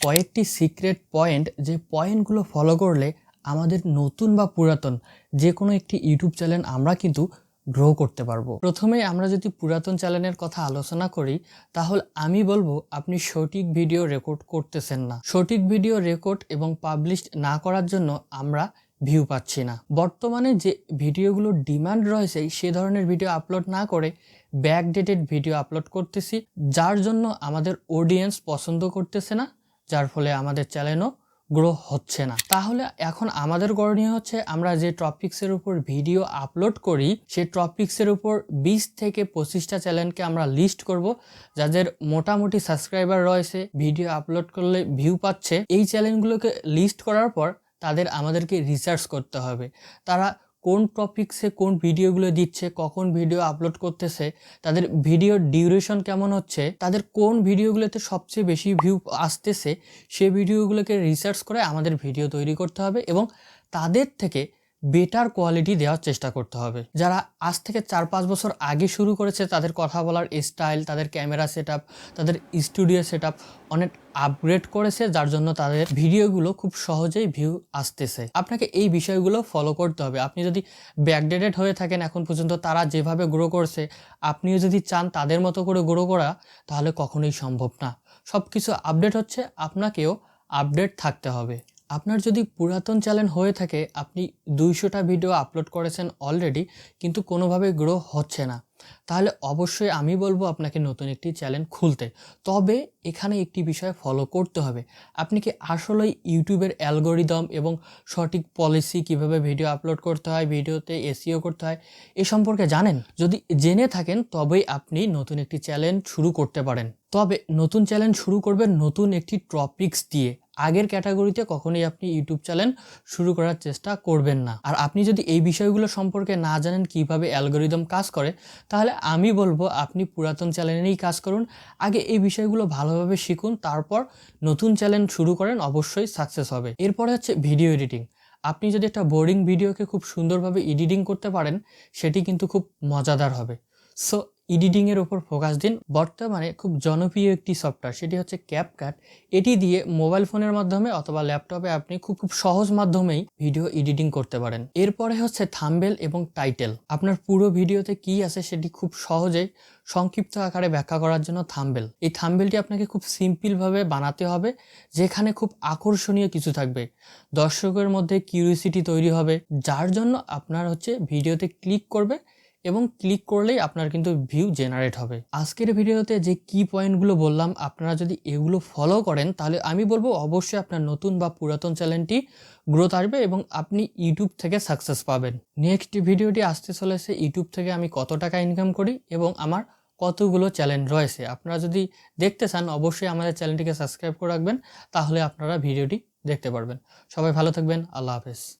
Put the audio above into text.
কয়েকটি secret point যে পয়েন্টগুলো ফলো করলে আমাদের নতুন বা পুরাতন যে কোনো একটি ইউটিউব চ্যানেল আমরা কিন্তু গ্রো করতে পারব। প্রথমে আমরা যদি পুরাতন চ্যানেলের কথা আলোচনা করি, তাহলে আমি বলব আপনি সঠিক ভিডিও রেকর্ড করতেছেন না। সঠিক ভিডিও রেকর্ড এবং পাবলিশ না করার জন্য আমরা ভিউ পাচ্ছি না। বর্তমানে যে ভিডিওগুলোর ডিমান্ড রয়েছে, সে ধরনের ভিডিও আপলোড না করে ব্যাকডেটেড ভিডিও আপলোড করতেছি, যার জন্য আমাদের অডিয়েন্স পছন্দ করতেছে না যার ফলে আমাদের চ্যানেলও গ্রো হচ্ছে না। তাহলে এখন আমাদের করণীয় হচ্ছে আমরা যে টপিক্সের উপর ভিডিও আপলোড করি সেই টপিক্সের উপর বিশ থেকে পঁচিশটা চ্যানেলকে আমরা লিস্ট করব, যাদের মোটামুটি সাবস্ক্রাইবার রয়েছে ভিডিও আপলোড করলে ভিউ পাচ্ছে। এই চ্যানেলগুলোকে লিস্ট করার পর তাদের আমাদেরকে রিসার্চ করতে হবে। তারা কোন টপিক্সে কোন ভিডিওগুলো দিচ্ছে, কখন ভিডিও আপলোড করতেছে, তাদের ভিডিওর ডিউরেশন কেমন হচ্ছে, তাদের কোন ভিডিওগুলোতে সবচেয়ে বেশি ভিউ আসতেছে, সে ভিডিওগুলোকে রিসার্চ করে আমাদের ভিডিও তৈরি করতে হবে এবং তাদের থেকে বেটার কোয়ালিটি দেওয়ার চেষ্টা করতে হবে। যারা আজ থেকে চার পাঁচ বছর আগে শুরু করেছে, তাদের কথা বলার স্টাইল তাদের ক্যামেরা সেট তাদের স্টুডিও সেট অনেক আপগ্রেড করেছে, যার জন্য তাদের ভিডিওগুলো খুব সহজেই ভিউ আসতেছে। আপনাকে এই বিষয়গুলো ফলো করতে হবে। আপনি যদি ব্যাকডেটেড হয়ে থাকেন এখন পর্যন্ত, তারা যেভাবে গ্রো করছে, আপনিও যদি চান তাদের মতো করে গ্রো করা, তাহলে কখনোই সম্ভব না। সব কিছু আপডেট হচ্ছে, আপনাকেও আপডেট থাকতে হবে। আপনার যদি পুরাতন চ্যানেল হয়ে থাকে, আপনি দুইশোটা ভিডিও আপলোড করেছেন অলরেডি কিন্তু কোনোভাবে গ্রো হচ্ছে না। তাহলে অবশ্যই আমি বলব আপনাকে নতুন একটি চ্যানেল খুলতে। তবে এখানে একটি বিষয় ফলো করতে হবে। আপনি কি আসলেই ইউটিউবের অ্যালগোরিদম এবং সঠিক পলিসি কীভাবে ভিডিও আপলোড করতে হয় ভিডিওতে এসিও করতে হয়, এ সম্পর্কে জানেন? যদি জেনে থাকেন, তবেই আপনি নতুন একটি চ্যানেল শুরু করতে পারেন। তবে নতুন চ্যানেল শুরু করবেন নতুন একটি টপিকস দিয়ে। আগের ক্যাটাগরিতে কখনোই আপনি ইউটিউব চ্যানেল শুরু করার চেষ্টা করবেন না। আর আপনি যদি এই বিষয়গুলো সম্পর্কে না জানেন কীভাবে অ্যালগোরিদম কাজ করে, তাহলে আমি বলব আপনি পুরাতন চ্যানেলেই কাজ করুন। আগে এই বিষয়গুলো ভালোভাবে শিখুন, তারপর নতুন চ্যানেল শুরু করেন, অবশ্যই সাকসেস হবে। এরপরে হচ্ছে ভিডিও এডিটিং আপনি যদি একটা বোরিং ভিডিওকে খুব সুন্দরভাবে এডিটিং করতে পারেন, সেটি কিন্তু খুব মজাদার হবে। সো এডিটিংয়ের ওপর ফোকাস দিন। বর্তমানে খুব জনপ্রিয় একটি সফটওয়্যার সেটি হচ্ছে ক্যাপকাট এটি দিয়ে মোবাইল ফোনের মাধ্যমে অথবা ল্যাপটপে আপনি খুব খুব সহজ মাধ্যমেই ভিডিও এডিটিং করতে পারেন। এরপরে হচ্ছে থাম্বেল এবং টাইটেল আপনার পুরো ভিডিওতে কি আছে সেটি খুব সহজেই সংক্ষিপ্ত আকারে ব্যাখ্যা করার জন্য থাম্বেল এই থাম্বেলটি আপনাকে খুব সিম্পলভাবে বানাতে হবে, যেখানে খুব আকর্ষণীয় কিছু থাকবে। দর্শকের মধ্যে কিউরিসিটি তৈরি হবে, যার জন্য আপনার হচ্ছে ভিডিওতে ক্লিক করবে এবং ক্লিক করলেই আপনার কিন্তু ভিউ জেনারেট হবে। আজকের ভিডিওতে যে কি পয়েন্টগুলো বললাম, আপনারা যদি এগুলো ফলো করেন, তাহলে আমি বলব অবশ্যই আপনার নতুন বা পুরাতন চ্যানেলটি গ্রোথ আসবে এবং আপনি ইউটিউব থেকে সাকসেস পাবেন। নেক্সট ভিডিওটি আসতে চলেছে ইউটিউব থেকে আমি কত টাকা ইনকাম করি এবং আমার কতগুলো চ্যানেল রয়েছে। আপনারা যদি দেখতে চান, অবশ্যই আমাদের চ্যানেলটিকে সাবস্ক্রাইব করে রাখবেন, তাহলে আপনারা ভিডিওটি দেখতে পারবেন। সবাই ভালো থাকবেন, আল্লাহ হাফেজ।